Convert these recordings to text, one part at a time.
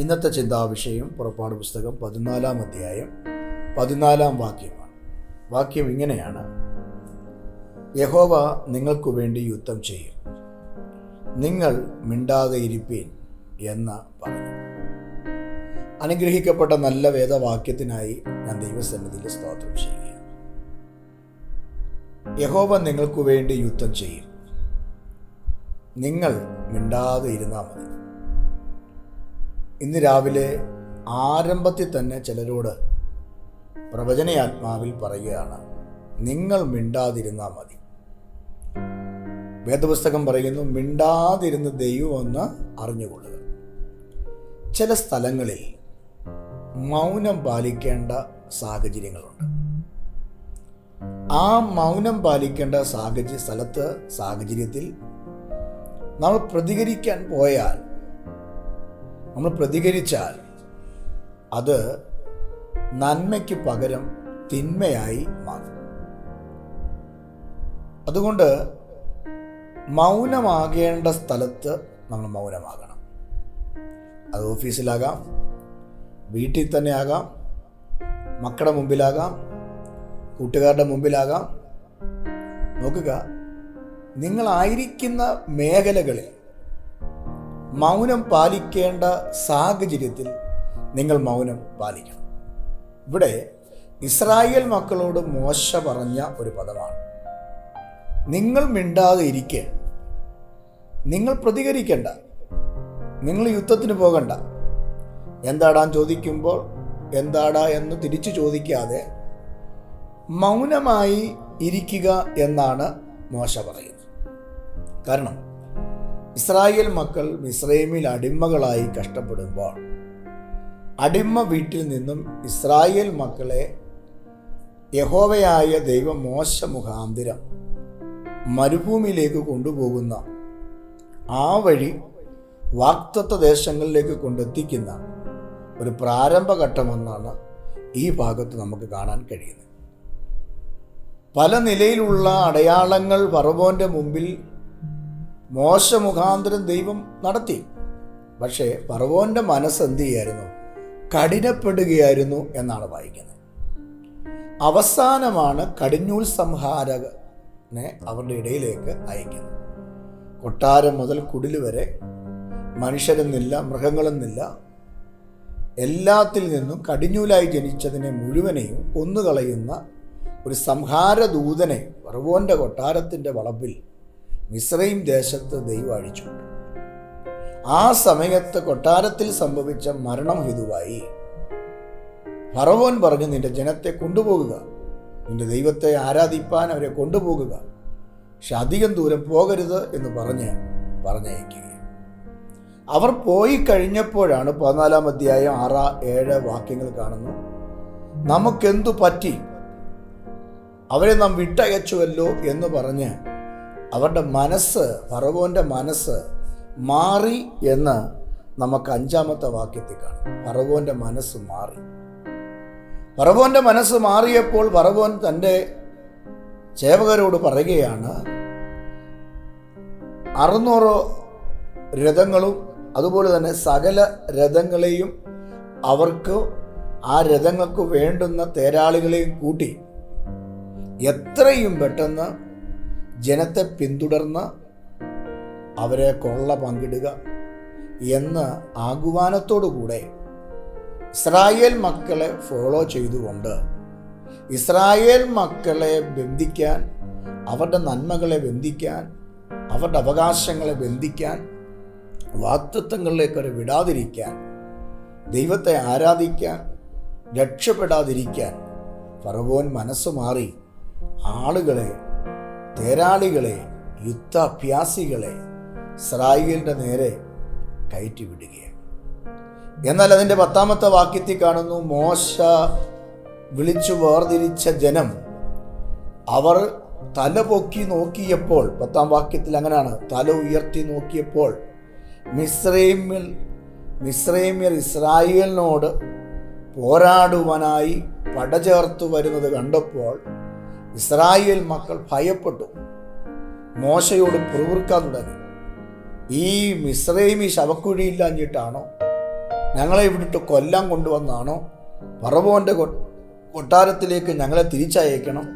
ഇന്നത്തെ ചിന്താവിഷയം പുറപ്പാട് പുസ്തകം പതിനാലാം അധ്യായം പതിനാലാം വാക്യമാണ്. വാക്യം ഇങ്ങനെയാണ്. യഹോവ നിങ്ങൾക്കു വേണ്ടി യുദ്ധം ചെയ്യും. നിങ്ങൾ മിണ്ടാതെ ഇരിപ്പീൻ എന്ന് പറഞ്ഞു. അനുഗ്രഹിക്കപ്പെട്ട നല്ല വേദവാക്യത്തിനായി ഞാൻ ദൈവസന്നിധിയിൽ സ്തോത്രം ചെയ്യുകയാണ്. യഹോവ നിങ്ങൾക്കു വേണ്ടി യുദ്ധം ചെയ്യും. നിങ്ങൾ മിണ്ടാതെ ഇരുന്നാൽ മതി. ഇന്ന് രാവിലെ ആരംഭത്തിൽ തന്നെ ചിലരോട് പ്രവചനയാത്മാവിൽ പറയുകയാണ് നിങ്ങൾ മിണ്ടാതിരുന്നാൽ മതി. വേദപുസ്തകം പറയുന്നു മിണ്ടാതിരുന്ന് ദൈവമെന്ന് അറിഞ്ഞുകൊള്ളുക. ചില സ്ഥലങ്ങളിൽ മൗനം പാലിക്കേണ്ട സാഹചര്യങ്ങളുണ്ട്. ആ മൗനം പാലിക്കേണ്ട സാഹചര്യ സ്ഥലത്ത് സാഹചര്യത്തിൽ നമ്മൾ പ്രതികരിക്കാൻ പോയാൽ നമ്മൾ പ്രതികരിച്ചാൽ അത് നന്മയ്ക്ക് പകരം തിന്മയായി മാറും. അതുകൊണ്ട് മൗനമാകേണ്ട സ്ഥലത്ത് നമ്മൾ മൗനമാകണം. അത് ഓഫീസിലാകാം വീട്ടിൽ തന്നെ ആകാം മക്കളുടെ മുമ്പിലാകാം കൂട്ടുകാരുടെ മുമ്പിലാകാം. നോക്കുക നിങ്ങളായിരിക്കുന്ന മേഖലകളിൽ മൗനം പാലിക്കേണ്ട സാഹചര്യത്തിൽ നിങ്ങൾ മൗനം പാലിക്കണം. ഇവിടെ ഇസ്രായേൽ മക്കളോട് മോശ പറഞ്ഞ ഒരു പദമാണ്. നിങ്ങൾ മിണ്ടാതെ ഇരിക്കുക നിങ്ങൾ പ്രതികരിക്കേണ്ട. നിങ്ങൾ യുദ്ധത്തിന് പോകണ്ട. എന്താടാ ചോദിക്കുമ്പോൾ എന്താടാ എന്ന് തിരിച്ചു ചോദിക്കാതെ മൗനമായി ഇരിക്കുക എന്നാണ് മോശ പറയുന്നത്. കാരണം ഇസ്രായേൽ മക്കൾ മിസ്രൈമിൽ അടിമകളായി കഷ്ടപ്പെടുമ്പോൾ അടിമ വീട്ടിൽ നിന്നും ഇസ്രായേൽ മക്കളെ യഹോവയായ ദൈവം മോശ മുഖാന്തിരം മരുഭൂമിയിലേക്ക് കൊണ്ടുപോകുന്ന ആ വഴി വാക്തത്വ ദേശങ്ങളിലേക്ക് കൊണ്ടെത്തിക്കുന്ന ഒരു പ്രാരംഭഘട്ടമെന്നാണ് ഈ ഭാഗത്ത് നമുക്ക് കാണാൻ കഴിയുന്നത്. പല നിലയിലുള്ള അടയാളങ്ങൾ പറവോന്റെ മുമ്പിൽ മോശ മുഖാന്തരം ദൈവം നടത്തി. പക്ഷേ ഫറവോന്റെ മനസ്സ് എന്ത് ചെയ്യായിരുന്നു കഠിനപ്പെടുകയായിരുന്നു എന്നാണ് വായിക്കുന്നത്. അവസാനമാണ് കടിഞ്ഞൂൽ സംഹാരകനെ അവരുടെ ഇടയിലേക്ക് അയക്കുന്നത്. കൊട്ടാരം മുതൽ കുടിൽ വരെ മനുഷ്യരെന്നില്ല മൃഗങ്ങളെന്നില്ല എല്ലാത്തിൽ നിന്നും കടിഞ്ഞൂലായി ജനിച്ചതിനെ മുഴുവനെയും കൊന്നുകളയുന്ന ഒരു സംഹാരദൂതനെ ഫറവോന്റെ കൊട്ടാരത്തിന്റെ വളപ്പിൽ മിശ്രയും ദേശത്ത് ദൈവം അഴിച്ചു. ആ സമയത്ത് കൊട്ടാരത്തിൽ സംഭവിച്ച മരണം ഹേതുവായി. ഫറവോൻ പറഞ്ഞു നിന്റെ ജനത്തെ കൊണ്ടുപോകുക. നിന്റെ ദൈവത്തെ ആരാധിപ്പാൻ അവരെ കൊണ്ടുപോകുക. പക്ഷെ അധികം ദൂരം പോകരുത് എന്ന് പറഞ്ഞ് പറഞ്ഞയക്കുക അവർ പോയി കഴിഞ്ഞപ്പോഴാണ് പതിനാലാം അധ്യായം ആറ് ഏഴ് വാക്യങ്ങൾ കാണുന്നു നമുക്കെന്തു പറ്റി? അവരെ നാം വിട്ടയച്ചുവല്ലോ എന്ന് പറഞ്ഞ് അവരുടെ മനസ്സ് ഫറവോന്റെ മനസ്സ് മാറി എന്ന് നമുക്ക് അഞ്ചാമത്തെ വാക്യത്തിൽ കാണാം. ഫറവോന്റെ മനസ്സ് മാറി. ഫറവോന്റെ മനസ്സ് മാറിയപ്പോൾ ഫറവോൻ തന്റെ സേവകരോട് പറയുകയാണ് അറുന്നൂറ് രഥങ്ങളും അതുപോലെ തന്നെ സകല രഥങ്ങളെയും അവർക്ക് ആ രഥങ്ങൾക്ക് വേണ്ടുന്ന തേരാളികളെയും കൂട്ടി എത്രയും പെട്ടെന്ന് ജനത്തെ പിന്തുടർന്ന് അവരെ കൊള്ള പങ്കിടുക എന്ന് ആഹ്വാനത്തോടുകൂടെ ഇസ്രായേൽ മക്കളെ ഫോളോ ചെയ്തുകൊണ്ട് ഇസ്രായേൽ മക്കളെ ബന്ധിക്കാൻ അവരുടെ നന്മകളെ ബന്ധിക്കാൻ അവരുടെ അവകാശങ്ങളെ ബന്ധിക്കാൻ വാക്തത്വങ്ങളിലേക്ക് അവർ വിടാതിരിക്കാൻ ദൈവത്തെ ആരാധിക്കാൻ രക്ഷപ്പെടാതിരിക്കാൻ ഫറവോൻ മനസ്സ് മാറി ആളുകളെ തേരാളികളെ യുദ്ധാഭ്യാസികളെ ഇസ്രായേലിന്റെ നേരെ കയറ്റിവിടുകയാണ്. എന്നാൽ അതിന്റെ പത്താമത്തെ വാക്യത്തിൽ കാണുന്നു മോശ വിളിച്ചു വേർതിരിച്ച ജനം അവർ തല പൊക്കി നോക്കിയപ്പോൾ പത്താം വാക്യത്തിൽ അങ്ങനെയാണ് തല ഉയർത്തി നോക്കിയപ്പോൾ മിസ്രൈമിൽ മിസ്രൈമ്യർ ഇസ്രായേലിനോട് പോരാടുവാനായി പടചേർത്തു വരുന്നത് കണ്ടപ്പോൾ ഇസ്രായേൽ മക്കൾ ഭയപ്പെട്ടു. മോശയോട് പിറുവിറുക്കാൻ തുടങ്ങി. ഈ മിസ്രൈമി ശവക്കുഴിയില്ലാഞ്ഞിട്ടാണോ? ഞങ്ങളെ ഇവിടിട്ട് കൊല്ലാൻ കൊണ്ടുവന്നാണോ? പറവോന്റെ കൊട്ടാരത്തിലേക്ക് ഞങ്ങളെ തിരിച്ചയക്കണം.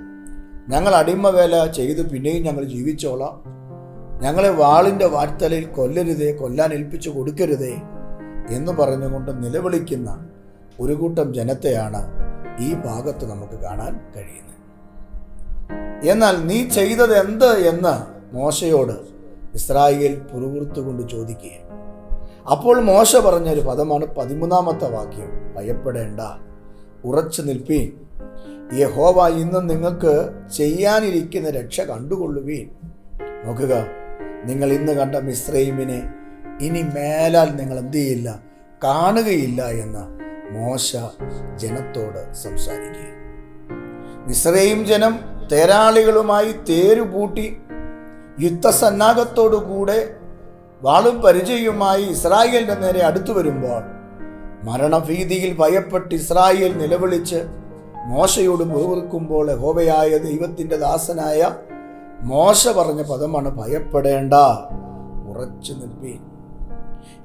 ഞങ്ങൾ അടിമ വേല ചെയ്ത് പിന്നെയും ഞങ്ങൾ ജീവിച്ചോളാം. ഞങ്ങളെ വാളിന്റെ വാഴ്ത്തലയിൽ കൊല്ലരുതേ കൊല്ലാൻ ഏൽപ്പിച്ചു കൊടുക്കരുതേ എന്ന് പറഞ്ഞുകൊണ്ട് നിലവിളിക്കുന്ന ഒരു കൂട്ടം ജനത്തെയാണ് ഈ ഭാഗത്ത് നമുക്ക് കാണാൻ കഴിയുന്നത്. എന്നാൽ നീ ചെയ്തത് എന്ത് എന്ന് മോശയോട് ഇസ്രായേൽ പുറകുറുത്തുകൊണ്ട് ചോദിക്കുക അപ്പോൾ മോശ പറഞ്ഞൊരു പദമാണ് പതിമൂന്നാമത്തെ വാക്യം. ഭയപ്പെടേണ്ട ഉറച്ചു നിൽപ്പീൻ. യഹോവ ഇന്ന് നിങ്ങൾക്ക് ചെയ്യാനിരിക്കുന്ന രക്ഷ കണ്ടുകൊള്ളുവീൻ. നോക്കുക നിങ്ങൾ ഇന്ന് കണ്ട മിശ്രീമിനെ ഇനി മേലാൽ നിങ്ങൾ എന്ത് ചെയ്യില്ല കാണുകയില്ല എന്ന് മോശ ജനത്തോട് സംസാരിക്കുക മിശ്രയും ജനം തേരാളികളുമായി തേരുപൂട്ടി യുദ്ധസന്നാഹത്തോടുകൂടെ വാളും പരിചയവുമായി ഇസ്രായേലിന്റെ നേരെ അടുത്തു വരുമ്പോൾ മരണഭീതിയിൽ ഭയപ്പെട്ട് ഇസ്രായേൽ നിലവിളിച്ച് മോശയോട് മുറിവുറുക്കുമ്പോൾ ഹോബയായ ദൈവത്തിന്റെ ദാസനായ മോശ പറഞ്ഞ പദമാണ് ഭയപ്പെടേണ്ട ഉറച്ചു നിൽപ്പീൻ.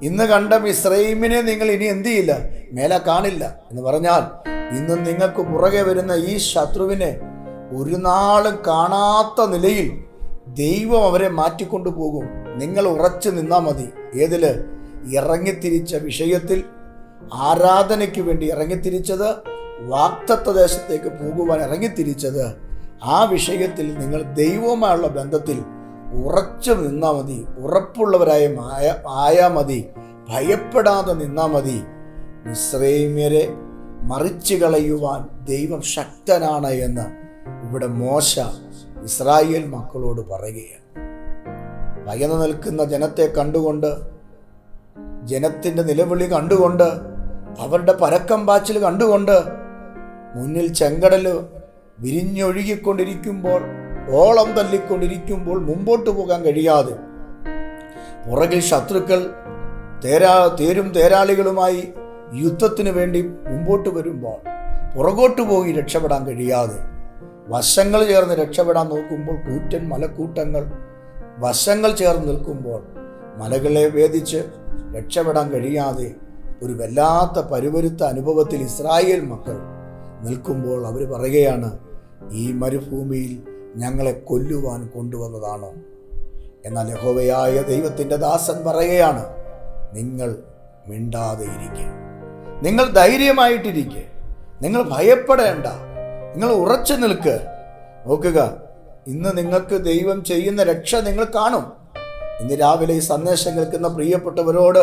ഇന്ന് കണ്ട മിശ്രൈമിനെ നിങ്ങൾ ഇനി എന്ത് ചെയ്യില്ല? മേലെ കാണില്ല. എന്ന് പറഞ്ഞാൽ ഇന്ന് നിങ്ങൾക്ക് പുറകെ വരുന്ന ഈ ശത്രുവിനെ ഒരു നാളും കാണാത്ത നിലയിൽ ദൈവം അവരെ മാറ്റിക്കൊണ്ടു പോകും. നിങ്ങൾ ഉറച്ചു നിന്നാൽ മതി. ഏതിൽ ഇറങ്ങിത്തിരിച്ച വിഷയത്തിൽ ആരാധനയ്ക്ക് വേണ്ടി ഇറങ്ങിത്തിരിച്ചത് വാക്തത്വ ദേശത്തേക്ക് പോകുവാൻ ഇറങ്ങിത്തിരിച്ചത് ആ വിഷയത്തിൽ നിങ്ങൾ ദൈവവുമായുള്ള ബന്ധത്തിൽ ഉറച്ചു നിന്നാൽ മതി. ഉറപ്പുള്ളവരായ ആയാൽ ആയാ മതി. ഭയപ്പെടാതെ നിന്നാൽ മതി. മിശ്രൈമ്യരെ മറിച്ചു കളയുവാൻ ദൈവം ശക്തനാണ് എന്ന് ഇവിടെ മോശ ഇസ്രായേൽ മക്കളോട് പറയുകയാണ്. ഭയന്നു നിൽക്കുന്ന ജനത്തെ കണ്ടുകൊണ്ട് ജനത്തിന്റെ നിലവിളി കണ്ടുകൊണ്ട് അവരുടെ പരക്കം പാച്ചിൽ കണ്ടുകൊണ്ട് മുന്നിൽ ചെങ്കടൽ വിരിഞ്ഞൊഴുകിക്കൊണ്ടിരിക്കുമ്പോൾ ഓളം തല്ലിക്കൊണ്ടിരിക്കുമ്പോൾ മുമ്പോട്ട് പോകാൻ കഴിയാതെ പുറകിൽ ശത്രുക്കൾ തേരാ തേരും തേരാളികളുമായി യുദ്ധത്തിന് വേണ്ടി മുമ്പോട്ട് വരുമ്പോൾ പുറകോട്ട് പോയി രക്ഷപ്പെടാൻ കഴിയാതെ വശങ്ങൾ ചേർന്ന് രക്ഷപ്പെടാൻ നോക്കുമ്പോൾ കൂറ്റൻ മലക്കൂട്ടങ്ങൾ. വശങ്ങൾ ചേർന്ന് നിൽക്കുമ്പോൾ മലകളെ വേദിച്ച് രക്ഷപ്പെടാൻ കഴിയാതെ ഒരു വല്ലാത്ത പരുവരുത്ത അനുഭവത്തിൽ ഇസ്രായേൽ മക്കൾ നിൽക്കുമ്പോൾ അവർ പറയുകയാണ് ഈ മരുഭൂമിയിൽ ഞങ്ങളെ കൊല്ലുവാൻ കൊണ്ടുവന്നതാണോ? എന്നാൽ യഹോവയായ ദൈവത്തിന്റെ ദാസൻ പറയുകയാണ് നിങ്ങൾ മിണ്ടാതെ ഇരിക്കുക നിങ്ങൾ ധൈര്യമായിട്ടിരിക്കുക നിങ്ങൾ ഭയപ്പെടേണ്ട. നിങ്ങൾ ഉറച്ചു നിൽക്ക്. നോക്കുക ഇന്ന് നിങ്ങൾക്ക് ദൈവം ചെയ്യുന്ന രക്ഷ നിങ്ങൾ കാണും. ഇന്ന് രാവിലെ ഈ സന്ദേശം കേൾക്കുന്ന പ്രിയപ്പെട്ടവരോട്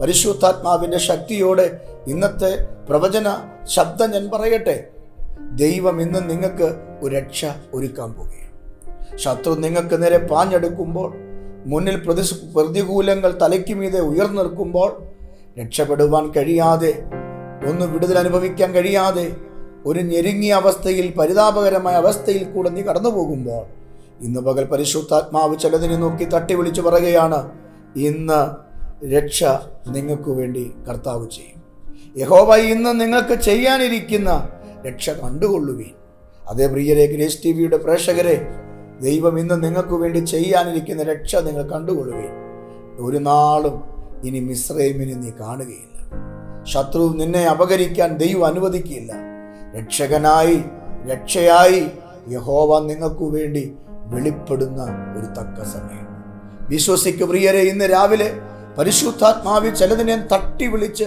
പരിശുദ്ധാത്മാവിന്റെ ശക്തിയോടെ ഇന്നത്തെ പ്രവചന ശബ്ദം ഞാൻ പറയട്ടെ. ദൈവം ഇന്ന് നിങ്ങൾക്ക് ഒരു രക്ഷ ഒരുക്കാൻ പോകുകയാണ് ശത്രു നിങ്ങൾക്ക് നേരെ പാഞ്ഞെടുക്കുമ്പോൾ മുന്നിൽ പ്രതി പ്രതികൂലങ്ങൾ തലയ്ക്ക് മീതെ ഉയർന്നു നിൽക്കുമ്പോൾ രക്ഷപ്പെടുവാൻ കഴിയാതെ ഒന്നും വിടുതൽ അനുഭവിക്കാൻ കഴിയാതെ ഒരു ഞെരുങ്ങിയ അവസ്ഥയിൽ പരിതാപകരമായ അവസ്ഥയിൽ കൂടെ നീ കടന്നു പോകുമ്പോൾ ഇന്ന് പകൽ പരിശുദ്ധാത്മാവ് ചിലതിനെ നോക്കി തട്ടി വിളിച്ചു പറയുകയാണ് ഇന്ന് രക്ഷ നിങ്ങൾക്ക് വേണ്ടി കർത്താവ് ചെയ്യും. യഹോവ ഇന്ന് നിങ്ങൾക്ക് ചെയ്യാനിരിക്കുന്ന രക്ഷ കണ്ടുകൊള്ളുവീൻ. അതേ പ്രിയരെ ഗ്രേസ് ടി വിയുടെ പ്രേക്ഷകരെ ദൈവം ഇന്ന് നിങ്ങൾക്ക് വേണ്ടി ചെയ്യാനിരിക്കുന്ന രക്ഷ നിങ്ങൾ കണ്ടുകൊള്ളുവീൻ. ഒരു നാളും ഇനി മിശ്രൈമിനെ നീ കാണുകയില്ല. ശത്രു നിന്നെ അപകരിക്കാൻ ദൈവം അനുവദിക്കില്ല രക്ഷകനായി രക്ഷയായി യഹോവ നിങ്ങൾക്കു വേണ്ടി വെളിപ്പെടുന്ന ഒരു തക്ക സമയം. വിശ്വസിക്ക് പ്രിയരെ ഇന്ന് രാവിലെ പരിശുദ്ധാത്മാവിൽ ചിലതിനെ തട്ടി വിളിച്ച്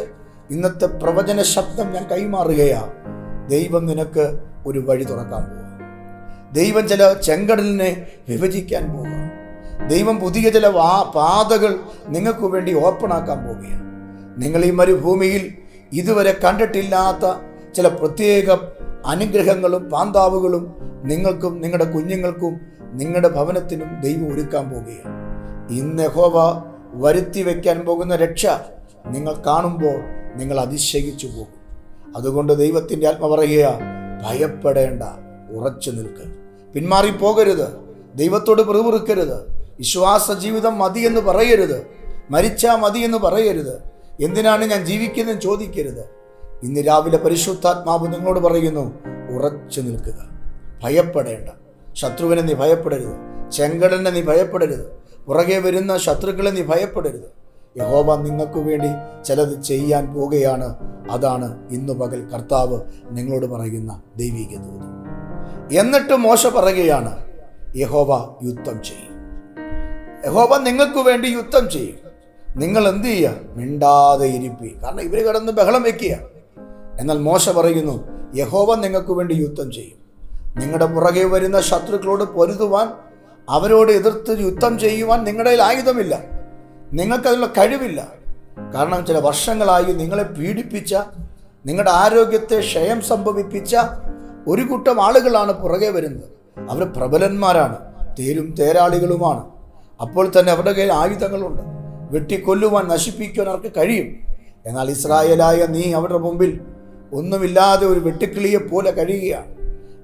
ഇന്നത്തെ പ്രവചന ശബ്ദം ഞാൻ കൈമാറുകയാണ് ദൈവം നിനക്ക് ഒരു വഴി തുറക്കാൻ പോകും ദൈവം ചില ചെങ്കടലിനെ വിഭജിക്കാൻ പോകുക ദൈവം പുതിയ ചില വാ പാതകൾ നിങ്ങൾക്ക് വേണ്ടി ഓപ്പണാക്കാൻ പോവുകയാണ് നിങ്ങൾ ഈ മരുഭൂമിയിൽ ഇതുവരെ കണ്ടിട്ടില്ലാത്ത ചില പ്രത്യേക അനുഗ്രഹങ്ങളും പാന്താവുകളും നിങ്ങൾക്കും നിങ്ങളുടെ കുഞ്ഞുങ്ങൾക്കും നിങ്ങളുടെ ഭവനത്തിനും ദൈവം ഒരുക്കാൻ പോവുകയാണ് ഇന്ന് ഹോവ വരുത്തി വയ്ക്കാൻ പോകുന്ന രക്ഷ നിങ്ങൾ കാണുമ്പോൾ നിങ്ങൾ അതിശയിച്ചു പോകും. അതുകൊണ്ട് ദൈവത്തിന്റെ ആത്മ പറയുക ഭയപ്പെടേണ്ട ഉറച്ചു നിൽക്കുക പിന്മാറി പോകരുത് ദൈവത്തോട് പിറുപിറുക്കരുത് വിശ്വാസ ജീവിതം മതി എന്ന് പറയരുത് മരിച്ചാൽ മതി എന്ന് പറയരുത്. എന്തിനാണ് ഞാൻ ജീവിക്കുന്നതെന്ന് ചോദിക്കരുത്. ഇന്ന് രാവിലെ പരിശുദ്ധാത്മാവ് നിങ്ങളോട് പറയുന്നു ഉറച്ചു നിൽക്കുക ഭയപ്പെടേണ്ട. ശത്രുവിനെ നീ ഭയപ്പെടരുത് ചെങ്കടനെ നീ ഭയപ്പെടരുത് പുറകെ വരുന്ന ശത്രുക്കളെ നീ ഭയപ്പെടരുത്. യഹോബ നിങ്ങൾക്ക് വേണ്ടി ചിലത് ചെയ്യാൻ പോവുകയാണ് അതാണ് ഇന്നു പകൽ കർത്താവ് നിങ്ങളോട് പറയുന്ന ദൈവിക ദൂത് എന്നിട്ട് മോശ പറയുകയാണ് യഹോബ യുദ്ധം ചെയ്യും. യഹോബ നിങ്ങൾക്ക് വേണ്ടി യുദ്ധം ചെയ്യും. നിങ്ങൾ എന്ത് ചെയ്യുക? മിണ്ടാതെ ഇരിപ്പി കാരണം ഇവർ കിടന്ന് ബഹളം വെക്കുക. എന്നാൽ മോശ പറയുന്നു യഹോവ നിങ്ങൾക്ക് വേണ്ടി യുദ്ധം ചെയ്യും. നിങ്ങളുടെ പുറകെ വരുന്ന ശത്രുക്കളോട് പൊരുതുവാൻ അവരോട് എതിർത്ത് യുദ്ധം ചെയ്യുവാൻ നിങ്ങളുടെ ആയുധമില്ല. നിങ്ങൾക്കതിനുള്ള കഴിവില്ല. കാരണം ചില വർഷങ്ങളായി നിങ്ങളെ പീഡിപ്പിച്ച നിങ്ങളുടെ ആരോഗ്യത്തെ ക്ഷയം സംഭവിപ്പിച്ച ഒരു കൂട്ടം ആളുകളാണ് പുറകെ വരുന്നത്. അവർ പ്രബലന്മാരാണ് തേരും തേരാളികളുമാണ്. അപ്പോൾ തന്നെ അവരുടെ കയ്യിൽ ആയുധങ്ങളുണ്ട്. വെട്ടിക്കൊല്ലുവാൻ നശിപ്പിക്കുവാൻ അവർക്ക് കഴിയും. എന്നാൽ ഇസ്രായേലായ നീ അവരുടെ മുമ്പിൽ ഒന്നുമില്ലാതെ ഒരു വെട്ടുക്കിളിയെ പോലെ കഴിയുകയാണ്.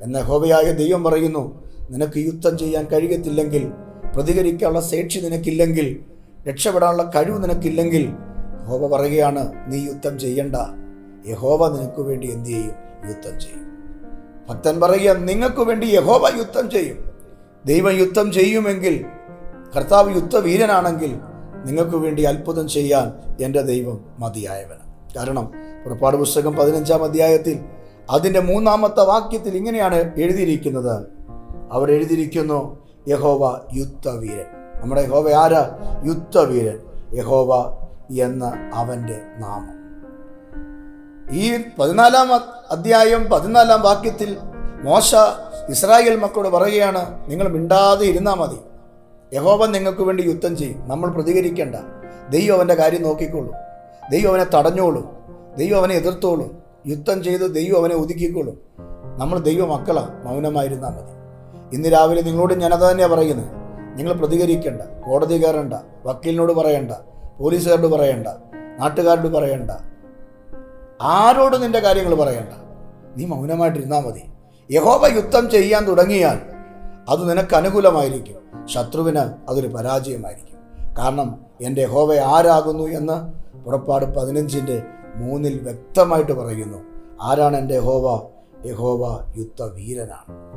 എന്ന ഹോബയായ ദൈവം പറയുന്നു നിനക്ക് യുദ്ധം ചെയ്യാൻ കഴിയത്തില്ലെങ്കിൽ പ്രതികരിക്കാനുള്ള ശേഷി നിനക്കില്ലെങ്കിൽ രക്ഷപ്പെടാനുള്ള കഴിവ് നിനക്കില്ലെങ്കിൽ ഹോബ പറയുകയാണ് നീ യുദ്ധം ചെയ്യണ്ട. യഹോവ നിനക്ക് വേണ്ടി എന്തു ചെയ്യും? യുദ്ധം ചെയ്യും. ഭക്തൻ പറയുക നിങ്ങൾക്ക് വേണ്ടി യഹോവ യുദ്ധം ചെയ്യും. ദൈവം യുദ്ധം ചെയ്യുമെങ്കിൽ കർത്താവ് യുദ്ധവീരനാണെങ്കിൽ നിങ്ങൾക്ക് വേണ്ടി അത്ഭുതം ചെയ്യാൻ എന്റെ ദൈവം മതിയായവനാണ്. കാരണം പുറപ്പാട് പുസ്തകം പതിനഞ്ചാം അധ്യായത്തിൽ അതിന്റെ മൂന്നാമത്തെ വാക്യത്തിൽ ഇങ്ങനെയാണ് എഴുതിയിരിക്കുന്നത്. അവർ എഴുതിയിരിക്കുന്നു യഹോവ യുദ്ധവീരൻ. നമ്മുടെ യഹോവ ആരാ? യുദ്ധവീരൻ. യഹോവ എന്ന അവന്റെ നാമം. ഈ പതിനാലാം അധ്യായം പതിനാലാം വാക്യത്തിൽ മോശ ഇസ്രായേൽ മക്കളോട് പറയുകയാണ് നിങ്ങൾ മിണ്ടാതെ ഇരുന്നാൽ മതി. യഹോവൻ നിങ്ങൾക്ക് വേണ്ടി യുദ്ധം ചെയ്യും. നമ്മൾ പ്രതികരിക്കേണ്ട. ദൈവം അവന്റെ കാര്യം നോക്കിക്കോളൂ ദൈവം അവനെ തടഞ്ഞോളും. ദൈവം അവനെ എതിർത്തോളും. യുദ്ധം ചെയ്ത് ദൈവം അവനെ ഒതുക്കിക്കോളും നമ്മൾ ദൈവ മക്കളാണ് മൗനമായിരുന്നാൽ മതി. ഇന്ന് രാവിലെ നിങ്ങളോട് ഞാനത് തന്നെയാണ് പറയുന്നത്. നിങ്ങൾ പ്രതികരിക്കേണ്ട കോടതി കയറണ്ട വക്കീലിനോട് പറയണ്ട പോലീസുകാരോട് പറയണ്ട നാട്ടുകാരോട് പറയണ്ട. ആരോടും നിന്റെ കാര്യങ്ങൾ പറയണ്ട. നീ മൗനമായിട്ടിരുന്നാൽ മതി. യഹോബ യുദ്ധം ചെയ്യാൻ തുടങ്ങിയാൽ അത് നിനക്ക് അനുകൂലമായിരിക്കും. ശത്രുവിന് അതൊരു പരാജയമായിരിക്കും. കാരണം എന്റെ യഹോബ ആരാകുന്നു എന്ന് പുറപ്പാട് പതിനഞ്ചിന്റെ മൂന്നിൽ വ്യക്തമായിട്ട് പറയുന്നു. ആരാണ് എന്റെ യഹോവ? യഹോവ യുദ്ധവീരനാണ്.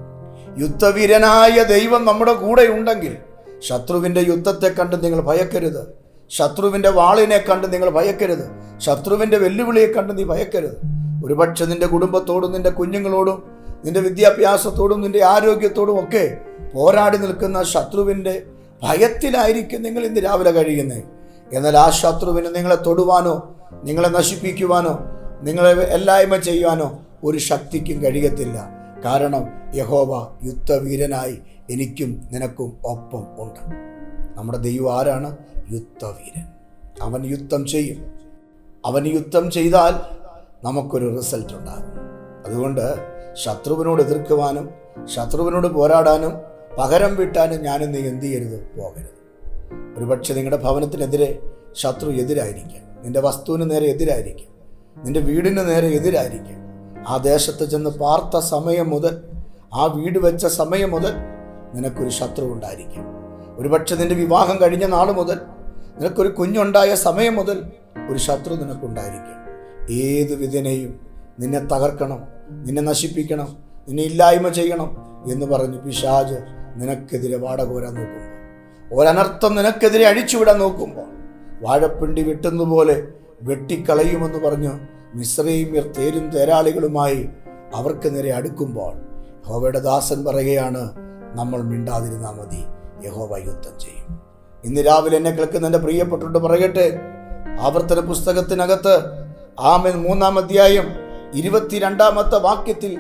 യുദ്ധവീരനായ ദൈവം നമ്മുടെ കൂടെ ഉണ്ടെങ്കിൽ ശത്രുവിന്റെ യുദ്ധത്തെ കണ്ട് നിങ്ങൾ ഭയക്കരുത്. ശത്രുവിന്റെ വാളിനെ കണ്ട് നിങ്ങൾ ഭയക്കരുത്. ശത്രുവിന്റെ വെല്ലുവിളിയെ കണ്ട് നീ ഭയക്കരുത്. ഒരുപക്ഷെ നിന്റെ കുടുംബത്തോടും നിന്റെ കുഞ്ഞുങ്ങളോടും നിന്റെ വിദ്യാഭ്യാസത്തോടും നിന്റെ ആരോഗ്യത്തോടും ഒക്കെ പോരാടി നിൽക്കുന്ന ശത്രുവിന്റെ ഭയത്തിലായിരിക്കും നിങ്ങൾ ഇന്ന് രാവിലെ കഴിയുന്നത്. എന്നാൽ ആ ശത്രുവിന് നിങ്ങളെ തൊടുവാനോ നിങ്ങളെ നശിപ്പിക്കുവാനോ നിങ്ങളെ എല്ലായ്മ ചെയ്യുവാനോ ഒരു ശക്തിക്കും കഴിയത്തില്ല. കാരണം യഹോവ യുദ്ധവീരനായി എനിക്കും നിനക്കും ഒപ്പം ഉണ്ട്. നമ്മുടെ ദൈവം ആരാണ്? യുദ്ധവീരൻ. അവൻ യുദ്ധം ചെയ്യും. അവൻ യുദ്ധം ചെയ്താൽ നമുക്കൊരു റിസൾട്ട് ഉണ്ടാകും. അതുകൊണ്ട് ശത്രുവിനോട് എതിർക്കുവാനും ശത്രുവിനോട് പോരാടാനും പകരം വിട്ടാനും ഞാനും നീ എന്ത് ചെയ്യരുത്? പോകരുത്. ഒരുപക്ഷെ നിങ്ങളുടെ ഭവനത്തിനെതിരെ ശത്രു എതിരായിരിക്കും. നിന്റെ വസ്തുവിന് നേരെ എതിരായിരിക്കും. നിന്റെ വീടിന് നേരെ എതിരായിരിക്കും. ആ ദേശത്ത് ചെന്ന് പാർത്ത സമയം മുതൽ ആ വീട് വെച്ച സമയം മുതൽ നിനക്കൊരു ശത്രു ഉണ്ടായിരിക്കും. ഒരുപക്ഷെ നിന്റെ വിവാഹം കഴിഞ്ഞ നാൾ മുതൽ നിനക്കൊരു കുഞ്ഞുണ്ടായ സമയം മുതൽ ഒരു ശത്രു നിനക്കുണ്ടായിരിക്കും. ഏത് വിധനെയും നിന്നെ തകർക്കണം നിന്നെ നശിപ്പിക്കണം നിന്നെ ഇല്ലായ്മ ചെയ്യണം എന്ന് പറഞ്ഞ് പിശാജ് നിനക്കെതിരെ വാടകോരാൻ നോക്കുമ്പോൾ ഒരനർത്ഥം നിനക്കെതിരെ അഴിച്ചുവിടാൻ നോക്കുമ്പോൾ വാഴപ്പിണ്ടി വെട്ടുന്നതുപോലെ വെട്ടിക്കളയുമെന്ന് പറഞ്ഞ് മിശ്രയും തേരും തേരാളികളുമായി അവർക്ക് നേരെ അടുക്കുമ്പോൾ യഹോവയുടെ ദാസൻ പറയുകയാണ് നമ്മൾ മിണ്ടാതിരുന്നാൽ മതി യഹോവ യുദ്ധം ചെയ്യും. ഇന്ന് രാവിലെ എന്നെ കേൾക്കുന്ന എന്റെ പ്രിയപ്പെട്ടുണ്ട് പറയട്ടെ ആവർത്തന പുസ്തകത്തിനകത്ത് ആമൻ മൂന്നാം അധ്യായം ഇരുപത്തിരണ്ടാമത്തെ വാക്യത്തിൽ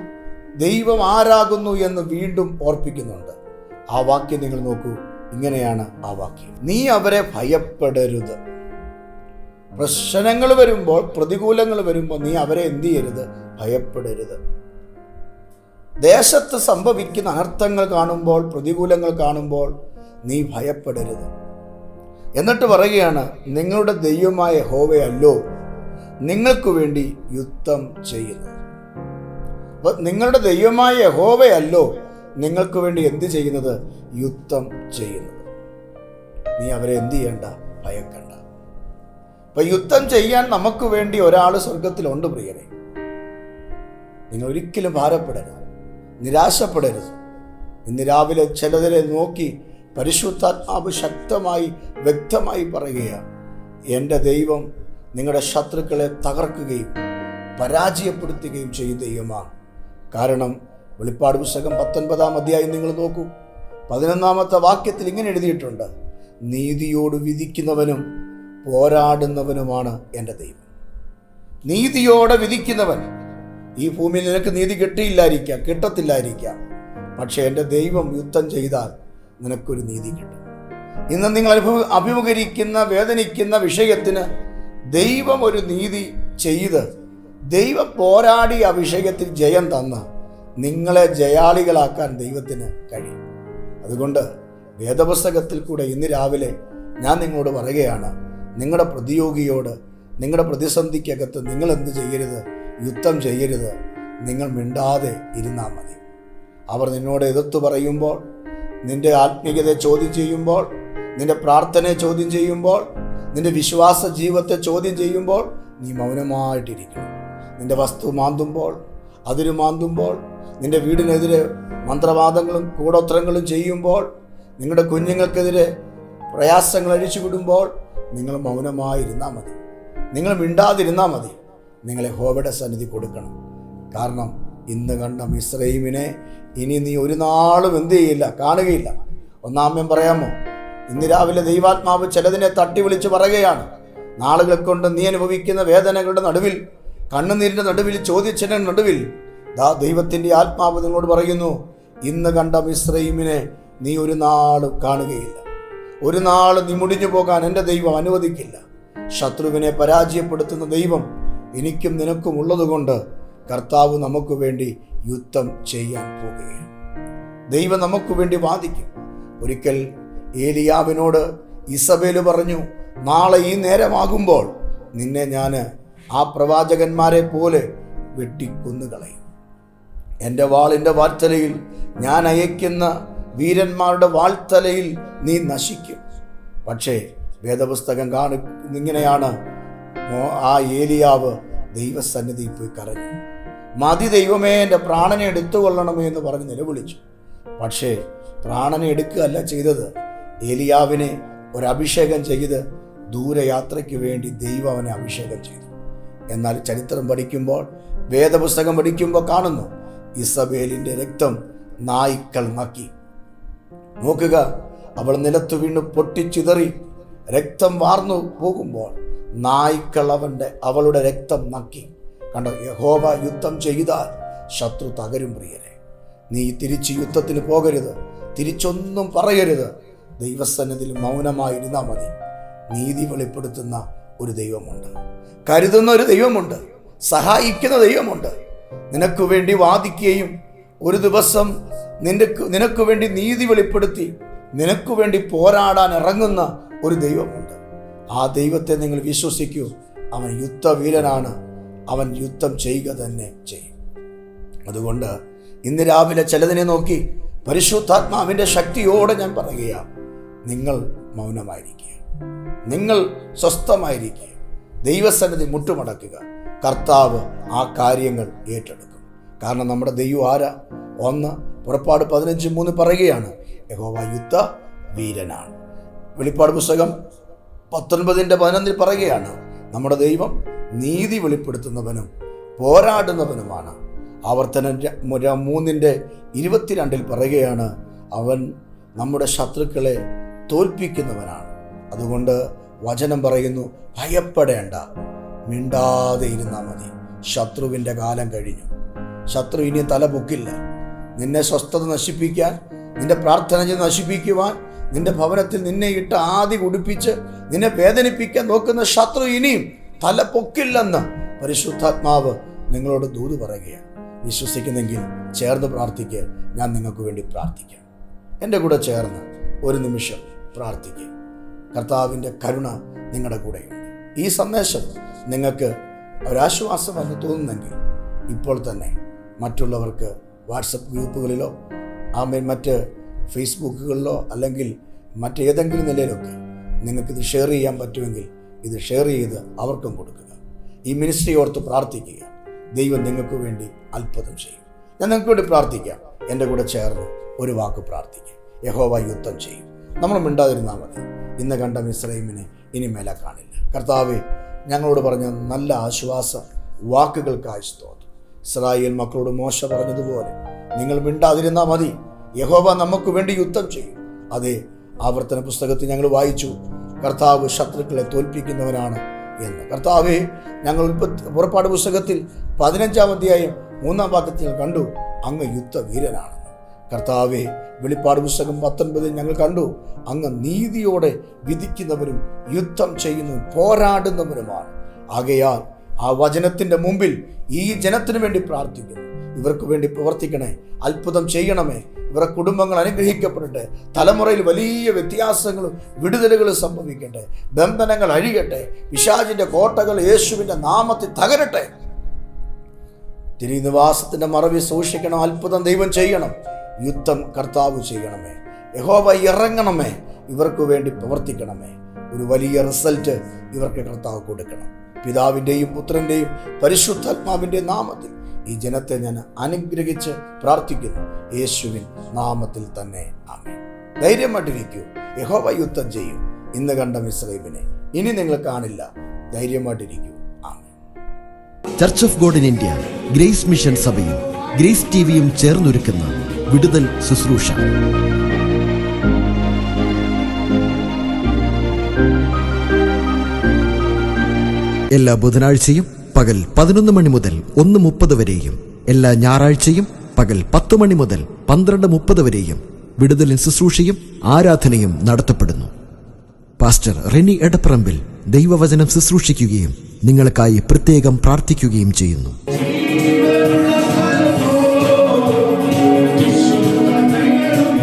ദൈവം ആരാകുന്നു എന്ന് വീണ്ടും ഓർപ്പിക്കുന്നുണ്ട്. ആ വാക്യം നിങ്ങൾ നോക്കൂ. ഇങ്ങനെയാണ് ആ വാക്യം. നീ അവരെ ഭയപ്പെടരുത്. പ്രശ്നങ്ങൾ വരുമ്പോൾ പ്രതികൂലങ്ങൾ വരുമ്പോൾ നീ അവരെ എന്ത് ചെയ്യരുത്? ഭയപ്പെടരുത്. ദേശത്ത് സംഭവിക്കുന്ന അനർത്ഥങ്ങൾ കാണുമ്പോൾ പ്രതികൂലങ്ങൾ കാണുമ്പോൾ നീ ഭയപ്പെടരുത്. എന്നിട്ട് പറയുകയാണ് നിങ്ങളുടെ ദൈവമായ ഹോവയല്ലോ നിങ്ങൾക്ക് വേണ്ടി യുദ്ധം ചെയ്യുന്നത് നിങ്ങളുടെ ദൈവമായ ഹോവയല്ലോ നിങ്ങൾക്ക് വേണ്ടി എന്ത് ചെയ്യുന്നത്? യുദ്ധം ചെയ്യുന്നത്. നീ അവരെ എന്ത് ചെയ്യണ്ട? ഭയക്കണ്ട. അപ്പൊ യുദ്ധം ചെയ്യാൻ നമുക്ക് വേണ്ടി ഒരാൾ സ്വർഗത്തിലുണ്ട് പ്രിയരെ. നിങ്ങൾ ഒരിക്കലും ഭാരപ്പെടരുത്. നിരാശപ്പെടരുത്. ഇന്ന് രാവിലെ ചിലതിനെ നോക്കി പരിശുദ്ധാത്മാവ് ശക്തമായി വ്യക്തമായി പറയുകയാണ് എന്റെ ദൈവം നിങ്ങളുടെ ശത്രുക്കളെ തകർക്കുകയും പരാജയപ്പെടുത്തുകയും ചെയ്യും ദൈവമാണ്. കാരണം വെളിപ്പാട് പുസ്തകം പത്തൊൻപതാം അധ്യായം നിങ്ങൾ നോക്കൂ. പതിനൊന്നാമത്തെ വാക്യത്തിൽ ഇങ്ങനെ എഴുതിയിട്ടുണ്ട്. നീതിയോട് വിധിക്കുന്നവനും പോരാടുന്നവനുമാണ് എന്റെ ദൈവം. നീതിയോടെ വിധിക്കുന്നവൻ. ഈ ഭൂമിയിൽ നിനക്ക് നീതി കിട്ടിയില്ലായിരിക്കാം കിട്ടത്തില്ലായിരിക്കാം. പക്ഷെ എന്റെ ദൈവം യുദ്ധം ചെയ്താൽ നിനക്കൊരു നീതി കിട്ടും. ഇന്ന് നിങ്ങൾ അനുഭവ അഭിമുഖീകരിക്കുന്ന വേദനിക്കുന്ന വിഷയത്തിന് ദൈവം ഒരു നീതി ചെയ്ത് ദൈവം പോരാടി ആ വിഷയത്തിൽ ജയം തന്ന് നിങ്ങളെ ജയാളികളാക്കാൻ ദൈവത്തിന് കഴിയും. അതുകൊണ്ട് വേദപുസ്തകത്തിൽ കൂടെ ഇന്ന് രാവിലെ ഞാൻ നിങ്ങളോട് പറയുകയാണ് നിങ്ങളുടെ പ്രതിയോഗിയോട് നിങ്ങളുടെ പ്രതിസന്ധിക്കകത്ത് നിങ്ങൾ എന്ത് ചെയ്യരുത് യുദ്ധം ചെയ്യരുത് നിങ്ങൾ മിണ്ടാതെ ഇരുന്നാൽ മതി. അവർ നിന്നോട് എതിർത്ത് പറയുമ്പോൾ നിന്റെ ആത്മീയതയെ ചോദ്യം ചെയ്യുമ്പോൾ നിന്റെ പ്രാർത്ഥനയെ ചോദ്യം ചെയ്യുമ്പോൾ നിന്റെ വിശ്വാസ ജീവിതത്തെ ചോദ്യം ചെയ്യുമ്പോൾ നീ മൗനമായിട്ടിരിക്കണം. നിന്റെ വസ്തു മാന്തുമ്പോൾ അതിരു മാന്തുമ്പോൾ നിന്റെ വീടിനെതിരെ മന്ത്രവാദങ്ങളും കൂടോത്രങ്ങളും ചെയ്യുമ്പോൾ നിങ്ങളുടെ കുഞ്ഞുങ്ങൾക്കെതിരെ പ്രയാസങ്ങൾ അഴിച്ചു വിടുമ്പോൾ നിങ്ങൾ മൗനമായിരുന്നാൽ മതി. നിങ്ങൾ മിണ്ടാതിരുന്നാൽ മതി. നിങ്ങളെ ഹോബയുടെ സന്നിധി കൊടുക്കണം. കാരണം ഇന്ന് കണ്ട മിശ്രൈമിനെ ഇനി നീ ഒരു നാളും എന്ത് ചെയ്യില്ല കാണുകയില്ല. ഒന്നാമ്യം പറയാമോ? ഇന്ന് രാവിലെ ദൈവാത്മാവ് ചിലതിനെ തട്ടി വിളിച്ച് പറയുകയാണ്. നാളുകൾ കൊണ്ട് നീ അനുഭവിക്കുന്ന വേദനകളുടെ നടുവിൽ കണ്ണുനീരിന്റെ നടുവിൽ ചോദിച്ചതിന്റെ നടുവിൽ ദാ ദൈവത്തിന്റെ ആത്മാവ് നിങ്ങളോട് പറയുന്നു ഇന്ന് കണ്ട മിശ്രൈമിനെ നീ ഒരു നാളും കാണുകയില്ല. ഒരു നാൾ നീ മുടിഞ്ഞു പോകാൻ എന്റെ ദൈവം അനുവദിക്കില്ല. ശത്രുവിനെ പരാജയപ്പെടുത്തുന്ന ദൈവം എനിക്കും നിനക്കും ഉള്ളതുകൊണ്ട് കർത്താവ് നമുക്ക് വേണ്ടി യുദ്ധം ചെയ്യാൻ പോകുകയാണ്. ദൈവം നമുക്ക് വേണ്ടി വാദിക്കും. ഒരിക്കൽ ഏലിയാവിനോട് ഇസബേൽ പറഞ്ഞു നാളെ ഈ നേരമാകുമ്പോൾ നിന്നെ ഞാൻ ആ പ്രവാചകന്മാരെ പോലെ വെട്ടിക്കൊന്നുകളയും. എന്റെ വാളിന്റെ വാൽത്തലയിൽ ഞാൻ അയക്കുന്ന വീരന്മാരുടെ വാൽത്തലയിൽ നീ നശിക്കും. പക്ഷേ വേദപുസ്തകം കാണു ഇങ്ങനെയാണ് ആ ഏലിയാവ് ദൈവസന്നിധിയിൽ പോയി കരഞ്ഞു. മതി ദൈവമേ എന്റെ പ്രാണനെ എടുത്തുകൊള്ളണമേ എന്ന് പറഞ്ഞ് നിലവിളിച്ചു. പക്ഷേ പ്രാണനെ എടുക്കുകയല്ല ചെയ്തത്. ഏലിയാവിനെ ഒരഭിഷേകം ചെയ്ത് ദൂരയാത്രയ്ക്ക് വേണ്ടി ദൈവം അവനെ അഭിഷേകം ചെയ്തു. എന്നാൽ ചരിത്രം പഠിക്കുമ്പോൾ വേദപുസ്തകം പഠിക്കുമ്പോൾ കാണുന്നു ഇസബേലിന്റെ രക്തം നായ്ക്കൾ നക്കി നോക്കുക അവൾ നിലത്തു വീണ് പൊട്ടിച്ചിതറി രക്തം വാർന്നു പോകുമ്പോൾ നായ്ക്കൾ അവന്റെ അവളുടെ രക്തം നക്കി. കണ്ടോ യഹോവ യുദ്ധം ചെയ്താൽ ശത്രു തകരും പ്രിയരെ. നീ തിരിച്ച് യുദ്ധത്തിന് പോകരുത് തിരിച്ചൊന്നും പറയരുത്. ദൈവസന്നിധിയിൽ മൗനമായിരുന്നാൽ മതി. നീതി വെളിപ്പെടുത്തുന്ന ഒരു ദൈവമുണ്ട്. കരുതുന്ന ഒരു ദൈവമുണ്ട്. സഹായിക്കുന്ന ദൈവമുണ്ട്. നിനക്ക് വേണ്ടി വാദിക്കുകയും ഒരു ദിവസം നിന്റെ നിനക്ക് വേണ്ടി നീതി വെളിപ്പെടുത്തി നിനക്ക് വേണ്ടി പോരാടാൻ ഇറങ്ങുന്ന ഒരു ദൈവമുണ്ട്. ആ ദൈവത്തെ നിങ്ങൾ വിശ്വസിക്കൂ. അവൻ യുദ്ധവീരനാണ്. അവൻ യുദ്ധം ചെയ്യുക തന്നെ ചെയ്യും. അതുകൊണ്ട് ഇന്ന് രാവിലെ ചിലതിനെ നോക്കി പരിശുദ്ധാത്മാവിന്റെ ശക്തിയോടെ ഞാൻ പറയുകയാണ് നിങ്ങൾ മൗനമായിരിക്കുക. നിങ്ങൾ സ്വസ്ഥമായിരിക്കുക. ദൈവസന്നിധി മുട്ടുമടക്കുക. കർത്താവ് ആ കാര്യങ്ങൾ ഏറ്റെടുക്കും. കാരണം നമ്മുടെ ദൈവം ആരാ? ഒന്ന് പുറപ്പാട് പതിനഞ്ച് മൂന്ന് പറയുകയാണ് യഹോവ യുദ്ധ വീരനാണ് വെളിപ്പാട് പുസ്തകം പത്തൊൻപതിന്റെ പതിനൊന്നിൽ പറയുകയാണ് നമ്മുടെ ദൈവം നീതി വെളിപ്പെടുത്തുന്നവനും പോരാടുന്നവനുമാണ്. ആവർത്തനം മൂന്നിന്റെ ഇരുപത്തിരണ്ടിൽ പറയുകയാണ് അവൻ നമ്മുടെ ശത്രുക്കളെ തോൽപ്പിക്കുന്നവനാണ്. അതുകൊണ്ട് വചനം പറയുന്നു ഭയപ്പെടേണ്ട. മിണ്ടാതെ ഇരുന്നാൽ മതി. ശത്രുവിന്റെ കാലം കഴിഞ്ഞു. ശത്രു ഇനി തല പൊക്കില്ല. നിന്നെ സ്വസ്ഥത നശിപ്പിക്കാൻ നിന്റെ പ്രാർത്ഥന നശിപ്പിക്കുവാൻ നിന്റെ ഭവനത്തിൽ നിന്നെ ഇട്ട് ആദി കുടിപ്പിച്ച് നിന്നെ വേദനിപ്പിക്കാൻ നോക്കുന്ന ശത്രു ഇനിയും തല പൊക്കില്ലെന്ന് പരിശുദ്ധാത്മാവ് നിങ്ങളോട് ദൂത് പറയുകയാണ്. വിശ്വസിക്കുന്നെങ്കിൽ ചേർന്ന് പ്രാർത്ഥിക്കുക ഞാൻ നിങ്ങൾക്ക് വേണ്ടി പ്രാർത്ഥിക്കാം. എന്റെ കൂടെ ചേർന്ന് ഒരു നിമിഷം പ്രാർത്ഥിക്കുക കർത്താവിന്റെ കരുണ നിങ്ങളുടെ കൂടെയുണ്ട്. ഈ സന്ദേശം നിങ്ങൾക്ക് ഒരാശ്വാസമെന്ന് തോന്നുന്നെങ്കിൽ ഇപ്പോൾ തന്നെ മറ്റുള്ളവർക്ക് വാട്സപ്പ് ഗ്രൂപ്പുകളിലോ ആമേൻ മറ്റ് ഫേസ്ബുക്കുകളിലോ അല്ലെങ്കിൽ മറ്റേതെങ്കിലും നിലയിലൊക്കെ നിങ്ങൾക്കിത് ഷെയർ ചെയ്യാൻ പറ്റുമെങ്കിൽ ഇത് ഷെയർ ചെയ്ത് അവർക്കും കൊടുക്കുക. ഈ മിനിസ്ട്രി ഓർത്ത് പ്രാർത്ഥിക്കുക. ദൈവം നിങ്ങൾക്ക് വേണ്ടി അത്ഭുതം ചെയ്യും. ഞാൻ നിങ്ങൾക്ക് വേണ്ടി പ്രാർത്ഥിക്കാം. എന്റെ കൂടെ ചേർന്ന് ഒരു വാക്ക് പ്രാർത്ഥിക്കാം. യഹോവ യുദ്ധം ചെയ്യും. നമ്മൾ മിണ്ടാതിരുന്നാൽ മതി. ഇന്ന് കണ്ട മിസ്രൈമിനെ ഇനി മേലെ കാണില്ല. കർത്താവെ ഞങ്ങളോട് പറഞ്ഞ നല്ല ആശ്വാസ വാക്കുകൾക്കായി സ്തോത്രം. ഇസ്രായേൽ മക്കളോട് മോശ പറഞ്ഞതുപോലെ നിങ്ങൾ മിണ്ടാതിരുന്നാൽ മതി. യഹോബ നമുക്ക് വേണ്ടി യുദ്ധം ചെയ്യും. അതെ ആവർത്തന പുസ്തകത്തിൽ ഞങ്ങൾ വായിച്ചു കർത്താവ് ശത്രുക്കളെ തോൽപ്പിക്കുന്നവനാണ് എന്ന്. കർത്താവെ ഞങ്ങൾ ഉൽപ്പത്തി പുറപ്പാട് പുസ്തകത്തിൽ പതിനഞ്ചാം അധ്യായം മൂന്നാം വാക്യത്തിൽ കണ്ടു അങ്ങ് യുദ്ധവീരനാണെന്ന് കർത്താവെ വെളിപ്പാട് പുസ്തകം പത്തൊൻപതിൽ ഞങ്ങൾ കണ്ടു. അങ്ങ് നീതിയോടെ വിധിക്കുന്നവരും യുദ്ധം ചെയ്യുന്നവരും പോരാടുന്നവരുമാണ്. ആകയാൽ ആ വചനത്തിന്റെ മുമ്പിൽ ഈ ജനത്തിനു വേണ്ടി പ്രാർത്ഥിക്കുന്നു. ഇവർക്ക് വേണ്ടി പ്രവർത്തിക്കണേ അത്ഭുതം ചെയ്യണമേ. ഇവരുടെ കുടുംബങ്ങൾ അനുഗ്രഹിക്കപ്പെടട്ടെ. തലമുറയിൽ വലിയ വ്യത്യാസങ്ങളും വിടുതലുകളും സംഭവിക്കട്ടെ. ബന്ധനങ്ങൾ അഴിയട്ടെ. പിശാചിന്റെ കോട്ടകൾ യേശുവിന്റെ നാമത്തിൽ തകരട്ടെ. തിരുനിവാസത്തിന്റെ മറവി സൂക്ഷിക്കണം അത്ഭുതം ദൈവം ചെയ്യണം. യുദ്ധം കർത്താവ് ചെയ്യണമേ. യഹോവ ഇറങ്ങണമേ. ഇവർക്ക് വേണ്ടി പ്രവർത്തിക്കണമേ. ഒരു വലിയ റിസൾട്ട് ഇവർക്ക് കർത്താവ് കൊടുക്കണം. പിതാവിന്റെയും പുത്രന്റെയും പരിശുദ്ധാത്മാവിന്റെ നാമത്തിൽ ഈ ജനത്തെ ഞാൻ അനുഗ്രഹിച്ച് പ്രാർത്ഥിക്കുന്നു. യേശുവിൻ നാമത്തിൽ തന്നെ ആമേ ധൈര്യമായിട്ടിരിക്കൂ. യഹോവ യുദ്ധം ചെയ്യും. ഇന്ന് കണ്ട മിസ്രൈബിനെ ഇനി നിങ്ങൾ കാണില്ല. ധൈര്യമായിട്ടിരിക്കൂ. ആമേ church of God in India grace mission സഭയും ഗ്രേസ് ടിവിയും ചേർന്നൊരുക്കുന്ന വിടുതൽ ശുശ്രൂഷ. എല്ലാ ബുധനാഴ്ചയും പകൽ പതിനൊന്ന് മണി മുതൽ ഒന്ന് മുപ്പത് വരെയും എല്ലാ ഞായറാഴ്ചയും പകൽ പത്ത് മണി മുതൽ പന്ത്രണ്ട് മുപ്പത് വരെയും വിടുതലിൻ ശുശ്രൂഷയും ആരാധനയും നടത്തപ്പെടുന്നു. പാസ്റ്റർ റെനി എടപ്പറമ്പിൽ ദൈവവചനം ശുശ്രൂഷിക്കുകയും നിങ്ങൾക്കായി പ്രത്യേകം പ്രാർത്ഥിക്കുകയും ചെയ്യുന്നു.